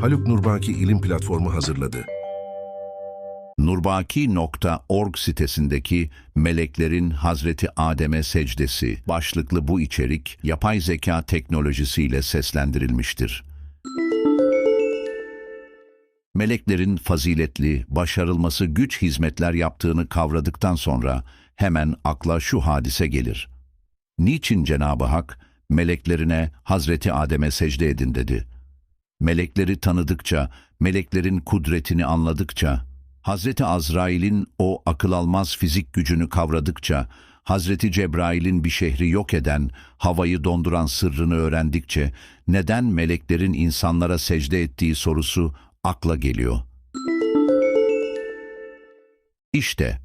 Haluk Nurbaki İlim Platformu hazırladı. Nurbaki.org sitesindeki Meleklerin Hazreti Adem'e Secdesi başlıklı bu içerik yapay zeka teknolojisiyle seslendirilmiştir. Meleklerin faziletli, başarılması güç hizmetler yaptığını kavradıktan sonra hemen akla şu hadise gelir. Niçin Cenab-ı Hak meleklerine Hazreti Adem'e secde edin dedi? Melekleri tanıdıkça, meleklerin kudretini anladıkça, Hazreti Azrail'in o akıl almaz fizik gücünü kavradıkça, Hazreti Cebrail'in bir şehri yok eden, havayı donduran sırrını öğrendikçe, neden meleklerin insanlara secde ettiği sorusu akla geliyor. İşte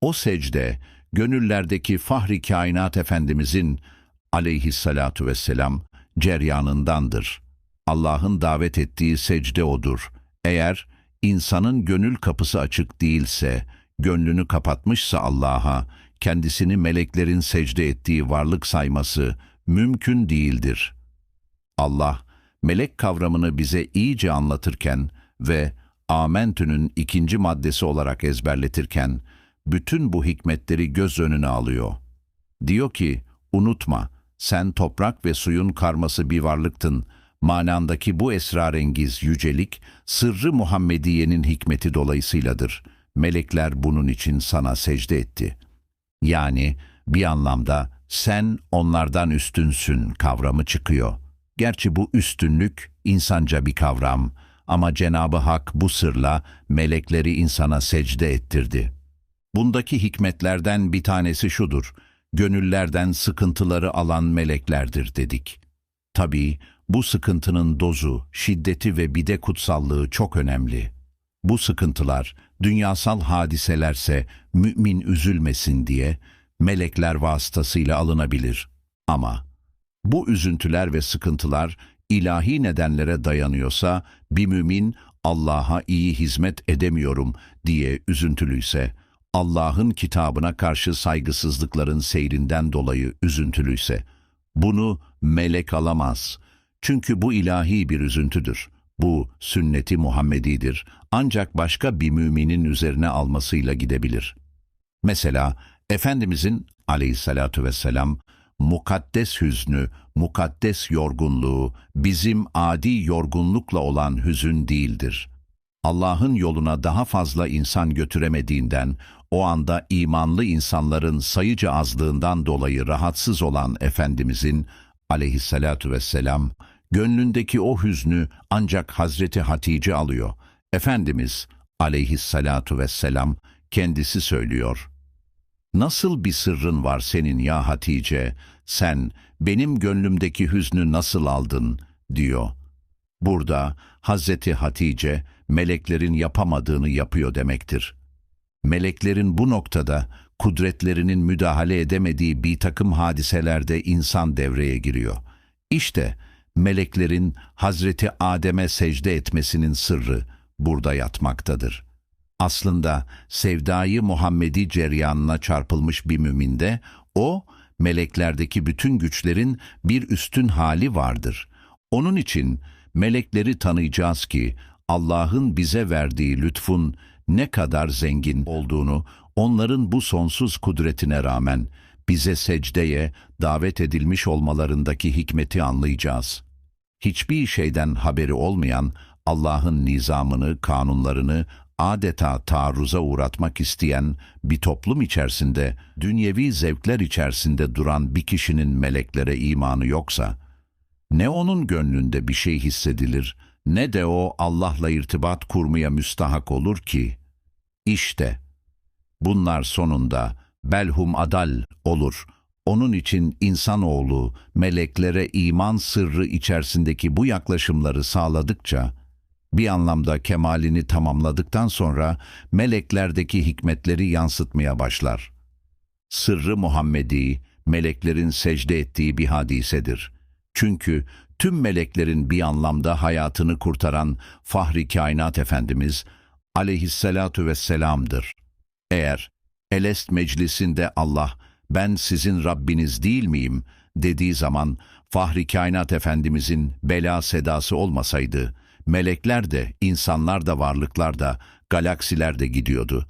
o secde, gönüllerdeki Fahri Kainat Efendimizin aleyhissalatu vesselam ceryanındandır. Allah'ın davet ettiği secde odur. Eğer insanın gönül kapısı açık değilse, gönlünü kapatmışsa Allah'a, kendisini meleklerin secde ettiği varlık sayması mümkün değildir. Allah, melek kavramını bize iyice anlatırken ve Amentü'nün ikinci maddesi olarak ezberletirken, bütün bu hikmetleri göz önüne alıyor. Diyor ki, unutma, sen toprak ve suyun karması bir varlıktın, manandaki bu esrarengiz yücelik, sırrı Muhammediye'nin hikmeti dolayısıyladır. Melekler bunun için sana secde etti. Yani bir anlamda sen onlardan üstünsün kavramı çıkıyor. Gerçi bu üstünlük insanca bir kavram ama Cenab-ı Hak bu sırla melekleri insana secde ettirdi. Bundaki hikmetlerden bir tanesi şudur, gönüllerden sıkıntıları alan meleklerdir dedik. Tabii bu sıkıntının dozu, şiddeti ve bir de kutsallığı çok önemli. Bu sıkıntılar, dünyasal hadiselerse mümin üzülmesin diye melekler vasıtasıyla alınabilir. Ama bu üzüntüler ve sıkıntılar ilahi nedenlere dayanıyorsa bir mümin Allah'a iyi hizmet edemiyorum diye üzüntülüyse, Allah'ın kitabına karşı saygısızlıkların seyrinden dolayı üzüntülüyse, bunu melek alamaz. Çünkü bu ilahi bir üzüntüdür. Bu sünneti Muhammedidir. Ancak başka bir müminin üzerine almasıyla gidebilir. Mesela Efendimizin aleyhissalatu vesselam mukaddes hüznü, mukaddes yorgunluğu bizim adi yorgunlukla olan hüzün değildir. Allah'ın yoluna daha fazla insan götüremediğinden, o anda imanlı insanların sayıca azlığından dolayı rahatsız olan Efendimizin aleyhissalatu vesselam, gönlündeki o hüznü ancak Hazreti Hatice alıyor. Efendimiz aleyhissalatu vesselam kendisi söylüyor. Nasıl bir sırrın var senin ya Hatice, sen benim gönlümdeki hüznü nasıl aldın, diyor. Burada Hazreti Hatice, meleklerin yapamadığını yapıyor demektir. Meleklerin bu noktada kudretlerinin müdahale edemediği bir takım hadiselerde insan devreye giriyor. İşte meleklerin Hazreti Adem'e secde etmesinin sırrı burada yatmaktadır. Aslında sevdayı Muhammedi ceryanına çarpılmış bir müminde o, meleklerdeki bütün güçlerin bir üstün hali vardır. Onun için melekleri tanıyacağız ki Allah'ın bize verdiği lütfun ne kadar zengin olduğunu, onların bu sonsuz kudretine rağmen bize secdeye davet edilmiş olmalarındaki hikmeti anlayacağız. Hiçbir şeyden haberi olmayan Allah'ın nizamını, kanunlarını adeta taarruza uğratmak isteyen bir toplum içerisinde, dünyevi zevkler içerisinde duran bir kişinin meleklere imanı yoksa, ne onun gönlünde bir şey hissedilir, ne de o Allah'la irtibat kurmaya müstahak olur ki. İşte, bunlar sonunda belhum adal olur. Onun için insanoğlu meleklere iman sırrı içerisindeki bu yaklaşımları sağladıkça, bir anlamda kemalini tamamladıktan sonra meleklerdeki hikmetleri yansıtmaya başlar. Sırrı Muhammedi, meleklerin secde ettiği bir hadisedir. Çünkü tüm meleklerin bir anlamda hayatını kurtaran Fahri Kainat Efendimiz aleyhissalatu vesselam'dır. Eğer Elest meclisinde Allah, ben sizin Rabbiniz değil miyim dediği zaman Fahri Kainat Efendimizin bela sedası olmasaydı, Melekler de, insanlar da, varlıklar da, galaksiler de gidiyordu.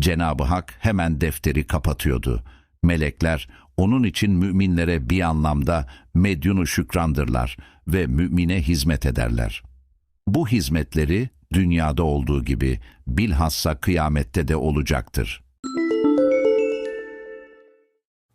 Cenab-ı Hak hemen defteri kapatıyordu. Melekler onun için müminlere bir anlamda medyunu şükrandırlar ve mümine hizmet ederler. Bu hizmetleri dünyada olduğu gibi bilhassa kıyamette de olacaktır.